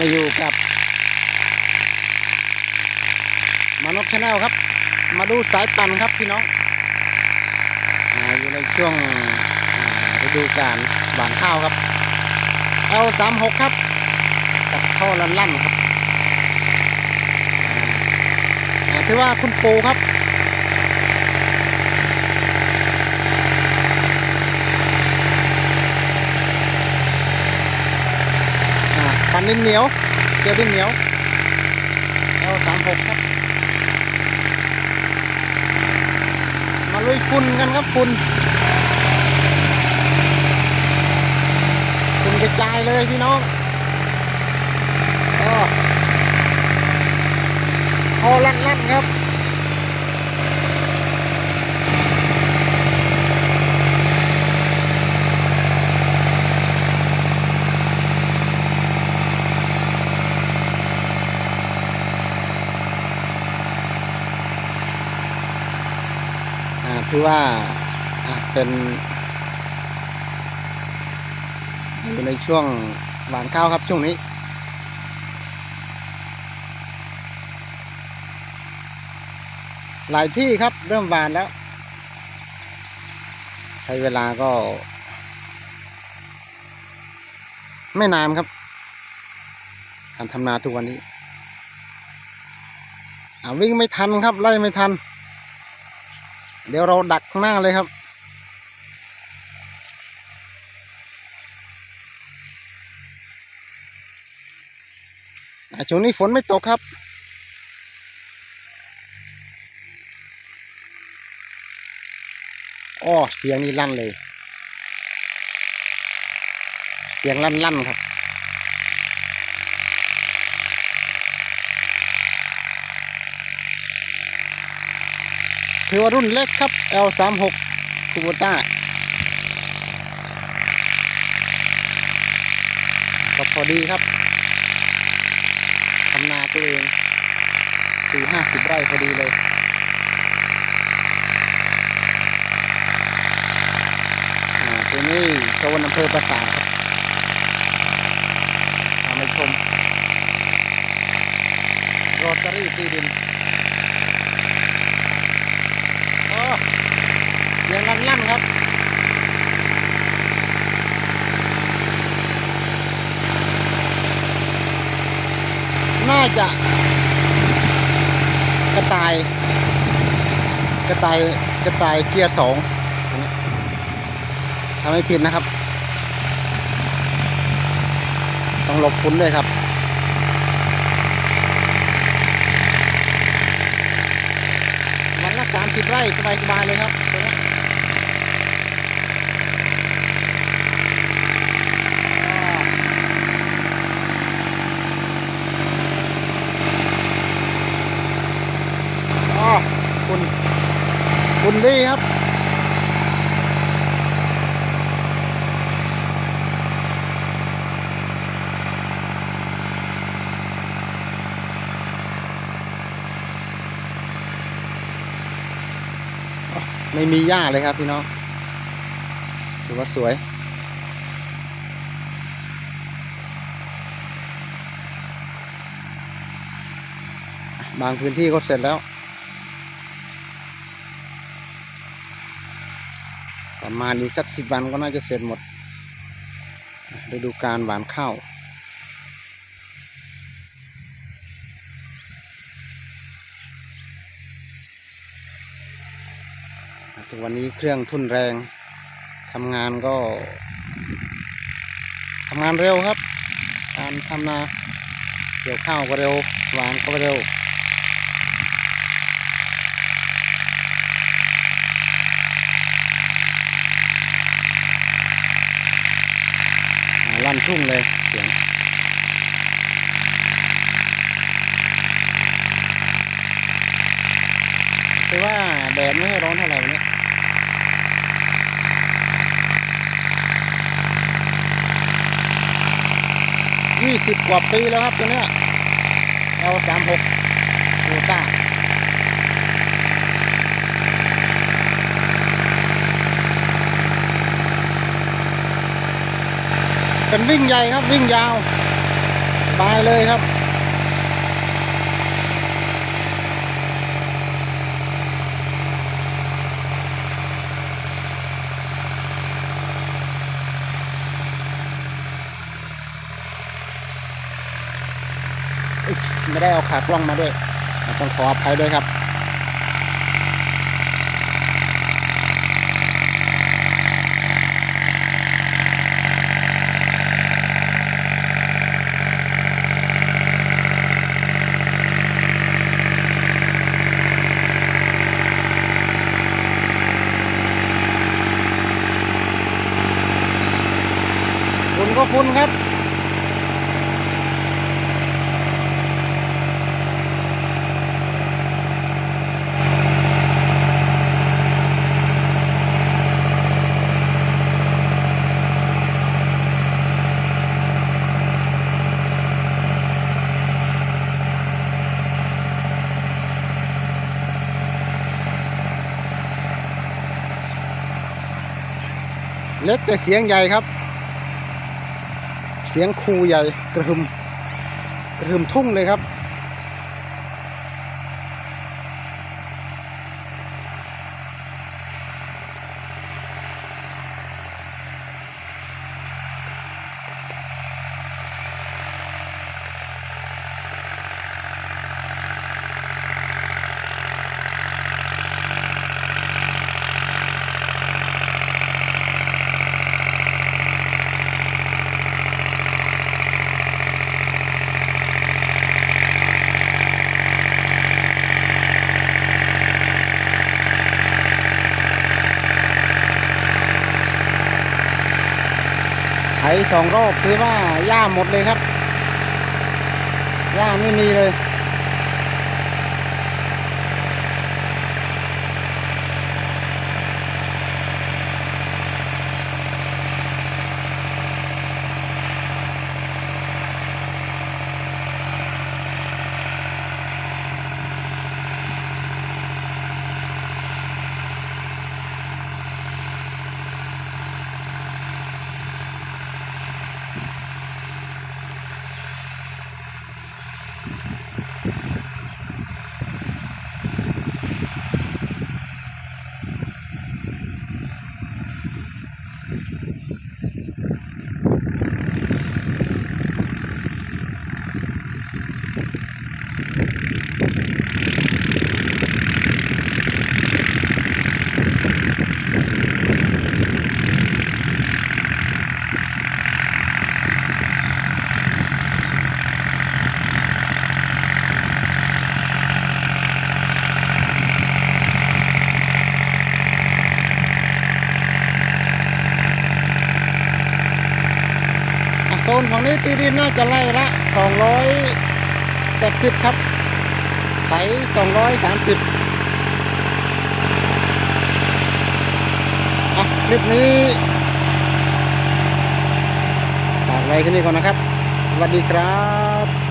มาอยู่กับมานกชาแนลครับ มาดูสายปั่นครับพี่น้องอยู่ในช่วงฤดูกาลหวานข้าวครับ L36 ครับกับท่อลั่นครับอ่าถือว่าคุณปูครับ อ่าปั นิ่มเหนียวเกลียวดินเหนียวเอาสามหกครับ มาลุยฝุ่นกันครับฝุ่นฝุ่นกระจายเลยพี่น้องก็พอลั่นๆครับ อ่าถือว่าเป็นอยู่ในช่วงหวานข้าวครับช่วงนี้หลายที่ครับเริ่มหวานแล้ว ใช้เวลาก็ ไม่นานครับ การทำนาทุกวันนี้วิ่งไม่ทันครับ ไล่ไม่ทัน เดี๋ยวเราดักข้างหน้าเลยครับ ช่วงนี้ฝนไม่ตกครับอ้อเสียงนี่ลั่นเลย เสียงลั่นลั่นๆครับ ถือว่ารุ่นเล็กครับ L36 คูโบต้าก็พอดีครับทำนาตัวเองสี่ห้าสิบไร่พอดีเลยอ่าตัวนี้โซนอำเภอประสาทมาชมโรตารี่ตีดิน โอ้ เสียงลั่นครับน่าจะกระต่าย กระต่ายกระต่ายเกียร์สองทำให้ผิดนะครับ ต้องหลบฝุ่นด้วยครับวันละสามสิบไร่สบายๆเลยครับตัวนี้อ๋อคุณคุณ ดีครับไม่มีหญ้าเลยครับพี่น้องถือว่าสวย บางพื้นที่ก็เสร็จแล้ว ประมาณอีกสักสิบวันก็น่าจะเสร็จหมดฤดูการหวานข้าวทุกวันนี้เครื่องทุ่นแรงทำงานก็ทำงานเร็วครับ การทำนาเกี่ยวข้าวก็เร็วหวานก็เร็ว ลั่นทุ่งเลยเสียงคือว่าแดดไม่ให้ร้อนเท่าไหร่วันนี้ยี่สิบกว่าปีแล้วครับตัวเนี้ย L สามหกโูต้า เป็นวิ่งใหญ่ครับวิ่งยาวบายเลยครับ ไม่ได้เอาขากล้องมาด้วย ต้องขออภัยด้วยครับ ก็ฝุ่นครับเล็กแต่เสียงใหญ่ครับ เสียงคูใหญ่กระหึมกระหึมทุ่งเลยครับ สองรอบคือว่าหญ้าหมดเลยครับหญ้าไม่มีเลย อ่ นี้ตีดินน่าจะไล่ละสองร้อยแปดสิบครับ ไถสองร้อยสามสิบอะคลิปนี้ฝากไว้แค่นี้ก่อนนะครับ สวัสดีครับ